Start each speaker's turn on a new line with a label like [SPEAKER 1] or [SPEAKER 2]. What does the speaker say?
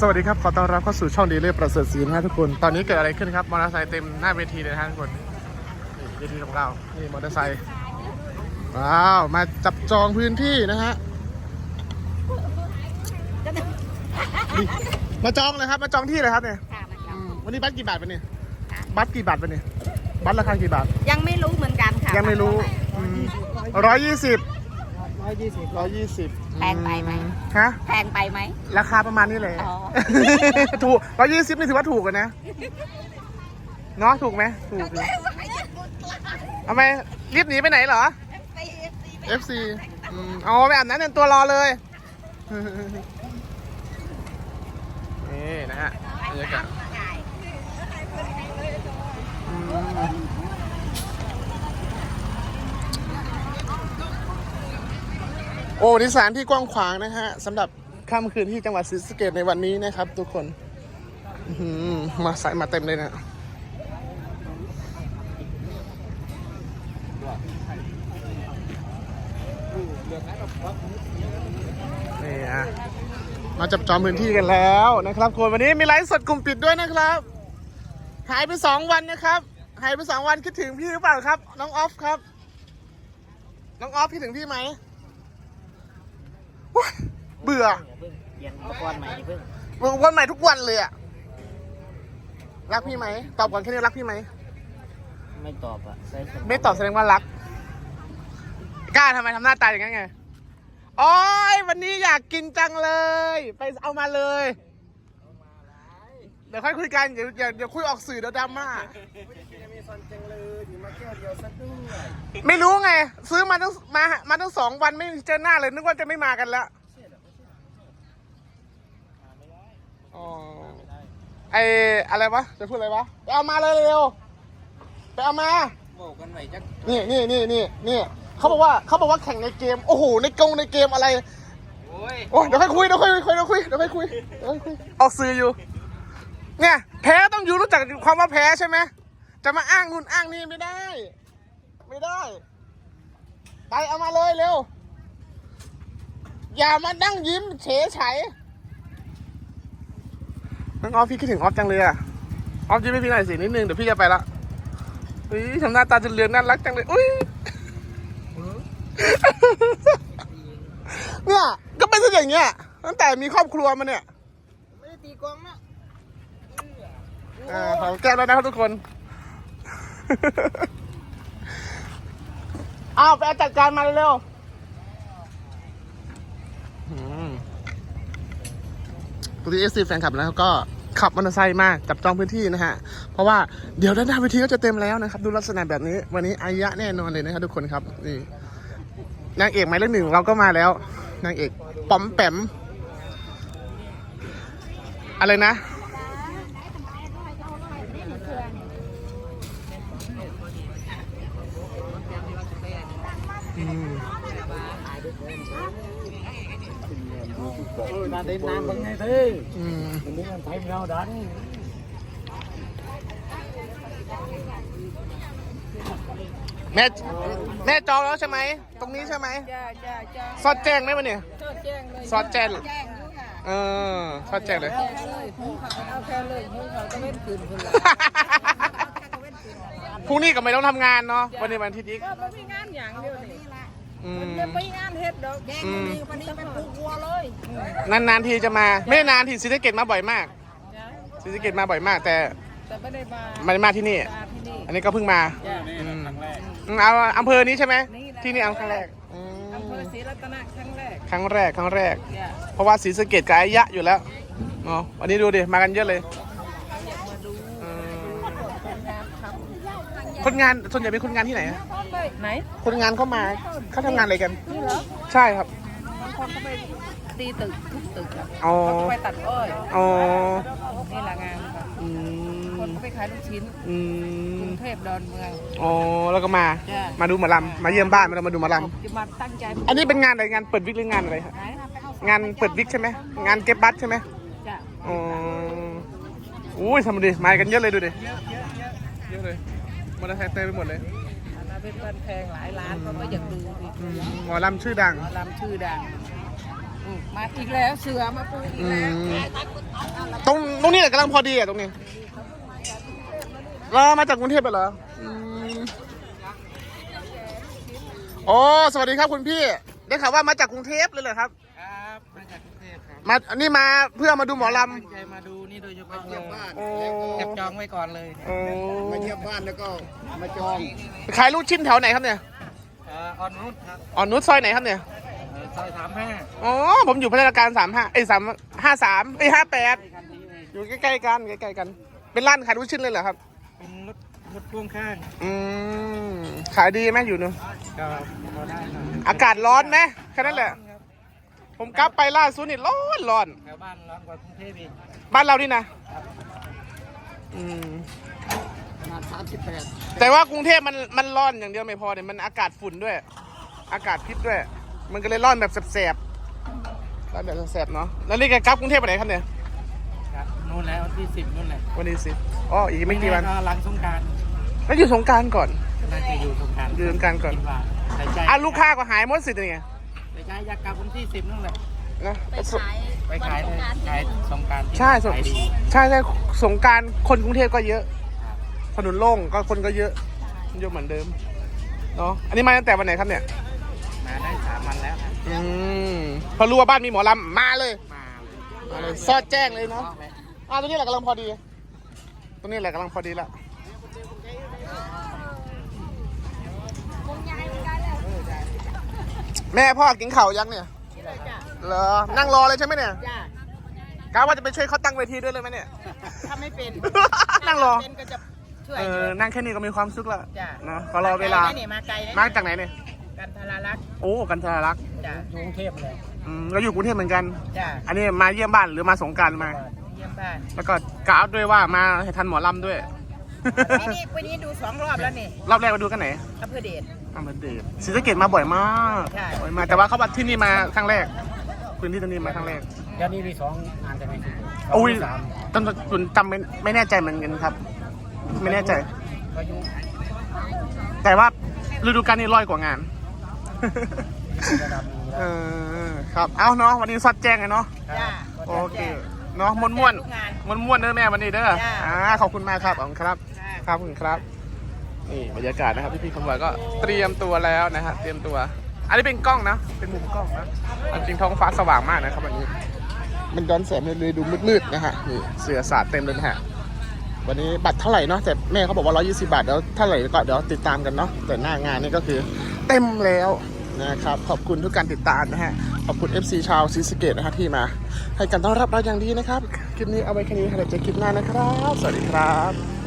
[SPEAKER 1] สวัสดีครับ ขอต้อนรับเข้าสู่ช่องดีเล่ประเสริฐศรีนะฮะทุกคน ตอนนี้เกิดอะไรขึ้นครับ มอเตอร์ไซค์เต็มหน้าเวทีเลยนะฮะทุกคนนี่เวทีของเรา นี่มอเตอร์ไซค์ ว้าว มาจับจองพื้นที่นะฮะนี่มาจองเลยครับ มาจองที่เลยครับเนี่ย
[SPEAKER 2] ค่ะมาจ
[SPEAKER 1] อื
[SPEAKER 2] อง
[SPEAKER 1] มวันนี้บัตรกี่บาทเป็นเนี่ย บัตรกี่บาทเป็นเนี่ย บัตรราคากี่บาท
[SPEAKER 2] ยังไม่รู้เหมือนกันค่ะ
[SPEAKER 1] ยังไม่รู้ร้อยยี่สิบ
[SPEAKER 3] ร้อยยี่สิบ
[SPEAKER 1] ร้อยยี่สิบ
[SPEAKER 2] แพงไปไหม
[SPEAKER 1] ฮะ
[SPEAKER 2] แพงไปไหม
[SPEAKER 1] ราคาประมาณนี้เลย
[SPEAKER 2] อ๋อ
[SPEAKER 1] ถูกร้อยยี่สิบนี่ถือว่าถูกกันนะ เนาะถูกไหม ถูกอยู่ทำไมรีบหนีไปไหนเหรอ FC อืมเอาไปอาบน้ำแต่งตัวรอเลย นี่นะฮะบรรยากาศ โอ้นิสานที่กว้างขวางนะฮะสำหรับค่ำคืนที่จังหวัดศรีสะเกษในวันนี้นะครับ ทุกคนมาใส่มาเต็มเลยนะนี่ฮะมาจับจองพื้นที่กันแล้วนะครับคุณวันนี้มีไลฟ์สดกลุ่มปิดด้วยนะครับหายไปสองวันนะครับหายไปสองวันคิดถึงพี่หรือเปล่าครับ น้องออฟครับ น้องออฟคิดถึงพี่ไหม โอ๊ยเบื่อ
[SPEAKER 3] เย็นอุปกรณ์ใหม่เพิ่ง
[SPEAKER 1] วันใหม่ทุกวันเลยอะรักพี่ไหมตอบก่อนแค่นี้รักพี่ไหม
[SPEAKER 3] ไม่ตอบอะใช้สง
[SPEAKER 1] ไม่ตอบแสดงว่ารักกล้าทำไมทำหน้าตาอย่างนั้นไงโอ้ยวันนี้อยากกินจังเลย ไปเอามาเลย เดี๋ยวค่อยคุยกัน เดี๋ยวเดี๋ยวเดี๋ยวคุยออกสื่อเดี๋ยวดราม่า
[SPEAKER 3] มีซอนจังเลยอยู่มาเที่ยวเดียวสักด้วย
[SPEAKER 1] ไม่รู้ไง ซื้อมาตั้งมามาตั้งสองวันไม่เจอหน้าเลยนึกว่าจะไม่มากันแล้วอ๋อไออะไรวะจะพูดอะไรวะไปเอามาเลยเร็วๆไปเอามา
[SPEAKER 3] บอกกันใหม่จัก
[SPEAKER 1] นี่นี่นี่นี่นี่เขาบอกว่าเขาบอกว่าแข่งในเกม โอ้โหในกงในเกมอะไร
[SPEAKER 3] โอ้ย
[SPEAKER 1] โอ้ยเดี๋ยวค่อยคุยเดี๋ยวค่อยคุยเดี๋ยวค่อยคุยเดี๋ยวค่อยคุยเดี๋ยวค่อยคุยออกสื่ออยู่ เนี่ย แพ้ต้องอยู่รู้จักความว่าแพ้ใช่ไหมจะมาอ้างนู่นอ้างนี่ไม่ได้ ไม่ได้ ไปเอามาเลยเร็ว อย่ามานั่งยิ้มเฉยไฉยน้องออฟพี่คิดถึงออฟจังเลยอะออฟยิ้มให้พี่หน่อยสินิดนึงเดี๋ยวพี่จะไปละอุ้ยทำหน้าตาจะเลือนน่ารักจังเลยอุ้ยเนี่ยก็เป็นอย่างเงี้ยตั้งแต่มีครอบครัวมาเนี่ย
[SPEAKER 3] ไม่ได้ตีกลองนะ
[SPEAKER 1] อ่าขอแก้วแล้วนะครับทุกคน อ้าวไปเอาจัดการมาเร็วๆอืมปกติเอฟซีแฟนคลับแล้วก็ขับมอเตอร์ไซค์มาจับจองพื้นที่นะฮะ เพราะว่าเดี๋ยวด้านหน้าเวทีก็จะเต็มแล้วนะครับ ดูลักษณะแบบนี้ วันนี้อายะแน่นอนเลยนะครับทุกคนครับนี่นางเอกหมายเลขหนึ่งเราก็มาแล้วนางเอกป๋อมแปมอะไรนะ อืม
[SPEAKER 3] เออนาเดินน้ำบังไงเท่ง
[SPEAKER 1] อืม
[SPEAKER 3] วันนี้มันไทยเราดัน
[SPEAKER 1] แม่แม่จองแล้วใช่ไหม ตรงนี้ใช่ไหม
[SPEAKER 2] จ้าจ้าจ้า
[SPEAKER 1] ซอดแจ้งไหมวะเนี่ย
[SPEAKER 2] ชดแจ้งเลย
[SPEAKER 1] ซอดแจ้ง
[SPEAKER 2] แจ้งอยู่ค่ะ
[SPEAKER 1] เออซอดแจ้งเลย
[SPEAKER 2] เอาแค่เลยหูเขาเอาแค่เลยหูเขาก็เล่นคืนคนละ
[SPEAKER 1] พรุ่งนี้ก็ไม่ต้องทำงานเนาะวันนี้วันอาทิตย์อีก
[SPEAKER 2] ก็ไม่มีงานอย่างเดียวนี่
[SPEAKER 1] อืม
[SPEAKER 2] มันไม่มีงานเฮ็ดดอกแดง
[SPEAKER 1] อืม
[SPEAKER 2] นี่วันนี้เป็นปูวัวเลย
[SPEAKER 1] นานๆทีจะมา ไม่ได้นานทีศรีสะเกดมาบ่อยมาก
[SPEAKER 2] จ้า
[SPEAKER 1] ศรีสะเกดมาบ่อยมาก แต่
[SPEAKER 2] แต่ไม่ได้มา
[SPEAKER 1] ไมันมาที่นี่
[SPEAKER 2] มาที่นี่
[SPEAKER 1] อันนี้ก็เพิ่งมา
[SPEAKER 2] จ้า
[SPEAKER 1] อืมอืมเอาอำเภอนี้ใช่ไหม
[SPEAKER 2] นี่แหละ
[SPEAKER 1] ที่นี่เอาครั้งแรกอืม
[SPEAKER 2] อำเภอศรีรัตนะครั้งแรก
[SPEAKER 1] ครั้งแรกครั้งแรก
[SPEAKER 2] จ้า
[SPEAKER 1] เพราะว่าศรีสะเกดกับอายะอยู่แล้วเนาะวันนี้ดูดิมากันเยอะเลย
[SPEAKER 2] อยากมาดู
[SPEAKER 1] อืม
[SPEAKER 2] งานท
[SPEAKER 1] คนงานส่วนใหญ่เป็นคนงานที่ไหนอะำ
[SPEAKER 2] ไหน
[SPEAKER 1] คนงานเข้ามาเขาทำงานอะไรกัน
[SPEAKER 2] นี่เหรอ
[SPEAKER 1] ใช่ครับ
[SPEAKER 2] บางคนเขาไปตีตึกทุกตึกอะ
[SPEAKER 1] อ๋อ
[SPEAKER 2] เขาก็ไปตัดอ้อย
[SPEAKER 1] อ๋อ
[SPEAKER 2] นี่แหละงานค่ะ
[SPEAKER 1] อื
[SPEAKER 2] ค
[SPEAKER 1] ม
[SPEAKER 2] นก็ไปขายลูกชิ้น
[SPEAKER 1] อื
[SPEAKER 2] ก
[SPEAKER 1] ม
[SPEAKER 2] รุงเทพดอนเมือง
[SPEAKER 1] อ๋อแล้วก็มา
[SPEAKER 2] จ้ะ
[SPEAKER 1] มาดูหมอลำมาเยี่ยมบ้านมามาดูหมอล
[SPEAKER 2] จะมาตั้งใจำ
[SPEAKER 1] อันนี้เป็นงานอะไรงานเปิดวิกหรืองานอะไรครับ
[SPEAKER 2] ไหน
[SPEAKER 1] งานเปิดวิกใช่ไหมงานเก็บบัตรใช่ไหม
[SPEAKER 2] จ้ะ
[SPEAKER 1] อ๋ออุ้ยทำมาดิมากันเยอะเลยดูดิเยอะเลยมอเตอร์ไซค์เต็มไปหมดเลย
[SPEAKER 2] อันนั้น เป็นบ้านแพงหลายล้านเขาก็อยากดูดิ
[SPEAKER 1] อืมหมอลำชื่อดัง
[SPEAKER 2] หมอลำชื่อดังอืมมาอีกแล้วเสือมาปูอีก
[SPEAKER 1] อื
[SPEAKER 2] แล้ว
[SPEAKER 1] มตรงนี้แหละกำลังพอดีอะตรงนี้เรามาจากกรุงเทพไปเหรออืมโอ้สวัสดีครับคุณพี่ ได้ข่าวว่ามาจากกรุงเทพเลยเหรอครับ
[SPEAKER 3] ครับมาจากกรุงเทพครับ
[SPEAKER 1] มาอันนี้มาเพื่อมาดูหมอล
[SPEAKER 3] ตั้งใจมาดูนี่โดยเฉพาะเลยำ
[SPEAKER 1] โอ้
[SPEAKER 3] จับจ องไว้ก่อนเลย
[SPEAKER 1] โอ้
[SPEAKER 3] มาเยี่ยมบ้านแล้วก็มาจอง
[SPEAKER 1] ขายลูกชิ้นแถวไหนครับเนี่ย
[SPEAKER 3] เอ่อออนนุชครับ
[SPEAKER 1] อ่อนนุชซอยไหนครับเนี่ย
[SPEAKER 3] เอ่อซอยสามห้า
[SPEAKER 1] อ๋อ ผมอยู่พัฒนาการสามห้าเอ้ยสามห้าสามเอ้ยห้าแปด
[SPEAKER 3] ใกล้กันนี้เลย
[SPEAKER 1] อยู่ใกล้ๆกันใกล้ๆกัน เป็นร้านขายลูกชิ้นเลยเหรอครับ
[SPEAKER 3] เป็นรถรถพ่วงข้าง
[SPEAKER 1] อืม ขายดีไหมอยู่เนอะ
[SPEAKER 3] ก็พอได้หน่อย
[SPEAKER 1] อากาศร้อนไหมแค่นั้นแหละ
[SPEAKER 3] ครับ
[SPEAKER 1] ผมกลับไปล่าสุดนี่ร้อนร้อน
[SPEAKER 3] แถวบ้านร้อนกว่ากรุงเทพอีก
[SPEAKER 1] บ้านเรานี่นะ อืม
[SPEAKER 3] ขนาดสามสิบแปด
[SPEAKER 1] แต่ว่ากรุงเทพมันมันร้อนอย่างเดียวไม่พอเนี่ยมันอากาศฝุ่นด้วย อากาศพิษด้วย มันก็เลยร้อนแบบแสบๆร้อนแบบแสบๆเนาะแล้วนี่แกกลับกรุงเทพไปไหนครับเนี่ย
[SPEAKER 3] ครับนู่นแล้ววันที่สิบนู่นแหละ
[SPEAKER 1] วันนี้สิอ๋ออีกไม่กี่วัน
[SPEAKER 3] ก็หลังสงกราร
[SPEAKER 1] แล้วอยู่สงกรารก่อน
[SPEAKER 3] น่าจะอยู่สงกราร
[SPEAKER 1] อยู่สงกรานต์ก่อน
[SPEAKER 3] คิดว่าแต่ใจ
[SPEAKER 1] อะลูกค้าก็หายหมดสิเนี่ย
[SPEAKER 3] แต่ใจอยากกลับวันที่สิบนู่นแหละ
[SPEAKER 1] นะ
[SPEAKER 3] ไปขาย เลยขายสงกราร
[SPEAKER 1] ใช่สง
[SPEAKER 3] ขายดี
[SPEAKER 1] ใช่ใช่สงกรารคนกรุงเทพก็เยอะถนนโล่งก็คนก็เยอะเยอะเหมือนเดิมเนาะอันนี้มาตั้งแต่วันไหนครับเนี่ย
[SPEAKER 3] มาได้สามวันแล้วครับ
[SPEAKER 1] อืมพอรู้ว่าบ้านมีหมอลำมาเลย
[SPEAKER 3] มาเลย
[SPEAKER 1] มาเลยซอดแจ้งเลยเนาะอะตรงนี้แหละกำลังพอดี ตรงนี้แหละกำลังพอดีละแม่พ่อกินข่าวยังเนี่ย เหรอ นั่งรอเลยใช่ไหมเนี่ย
[SPEAKER 2] จ้ากะ
[SPEAKER 1] ว่าจะไปช่วยเขาตั้งเวทีด้วยเลยไหมเนี่ย
[SPEAKER 2] ถ้าไม่เป็น
[SPEAKER 1] นั่งรอ
[SPEAKER 2] เป็นก็จะช่วย
[SPEAKER 1] เออ นั่งแค่นี้ก็มีความสุขละ
[SPEAKER 2] จ้า
[SPEAKER 1] เนาะก็รอเวลา
[SPEAKER 2] ไกนะนี่มาไกลนะ
[SPEAKER 1] มาจากไหนเนี่ย
[SPEAKER 2] กันทารารักษ์
[SPEAKER 1] โอ้ กันทรารักษ์
[SPEAKER 2] จ้า
[SPEAKER 3] อยู่กรุงเทพเลย
[SPEAKER 1] อืมก็อยู่กรุงเทพเหมือนกัน
[SPEAKER 2] จ้า
[SPEAKER 1] อันนี้มาเยี่ยมบ้านหรือมาสงกรารมา
[SPEAKER 2] เยี่ยมบ้าน
[SPEAKER 1] แล้วก็กาวด้วยว่ามาให้ทันหมอลำด้วย
[SPEAKER 2] ปีนี้ปีนี้ดูสองรอบแล้วนี่
[SPEAKER 1] รอบแรกมาดูกันไหน
[SPEAKER 2] อำเภอเดช
[SPEAKER 1] อำเภอเดชศรีสะเกดมาบ่อยมาก
[SPEAKER 2] ใช่
[SPEAKER 1] บ่อยมาก แต่ว่าเขามาที่นี่มาครั้งแรก พื้นที่ตรงนี้มาครั้งแรก
[SPEAKER 3] เดี๋ยวนี้มีสองงานใช่ไหม
[SPEAKER 1] โอ้ย
[SPEAKER 3] สาม
[SPEAKER 1] จำคุณจำไม่ไม่แน่ใจเหมือนกันครับ ไม่แน่ใจ
[SPEAKER 3] ก็อยู่
[SPEAKER 1] แต่ว่าฤดูกาลนี้ร้อยกว่างาน
[SPEAKER 3] ระดับนี้
[SPEAKER 1] เอ
[SPEAKER 3] แล้ว
[SPEAKER 1] อครับ เอาเนาะวันนี้ซัดแจ้งเลยเนาะ
[SPEAKER 2] จ้า
[SPEAKER 1] โอเคเนาะม้วนม้วน
[SPEAKER 2] ทุกงาน
[SPEAKER 1] ม้วนม้วนๆเด้อแม่วันนี้เด้อ
[SPEAKER 2] จ้า
[SPEAKER 1] อ่าขอบคุณมากครับขอบคุณครับ
[SPEAKER 2] จ้า
[SPEAKER 1] ครับขอบคุณครับนี่บรรยากาศนะครับพี่พี่ๆคอนวอยก็เตรียมตัวแล้วนะฮะเตรียมตัว อันนี้เป็นกล้องนะ เป็นมุมกล้องนะอันจริงท้องฟ้าสว่างมากนะครับวันนี้ มันย้อนแสงเลยดูมืดๆนะฮะ นี่เสือสาดเต็มเลยฮะ วันนี้บัตรเท่าไหร่เนาะ แต่แม่เขาบอกว่า 120 บาท เดี๋ยวเท่าไหร่ก็เดี๋ยวติดตามกันเนาะ แต่หน้างานนี่ก็คือเต็มแล้วนะครับ ขอบคุณทุกการติดตามนะฮะ ขอบคุณ FC ชาวซีสเกตนะฮะที่มา ให้การต้อนรับเราอย่างดีนะครับ คลิปนี้เอาไว้แค่นี้ค่ะเดี๋ยวเจอคลิปหน้านะครับ สวัสดีครับ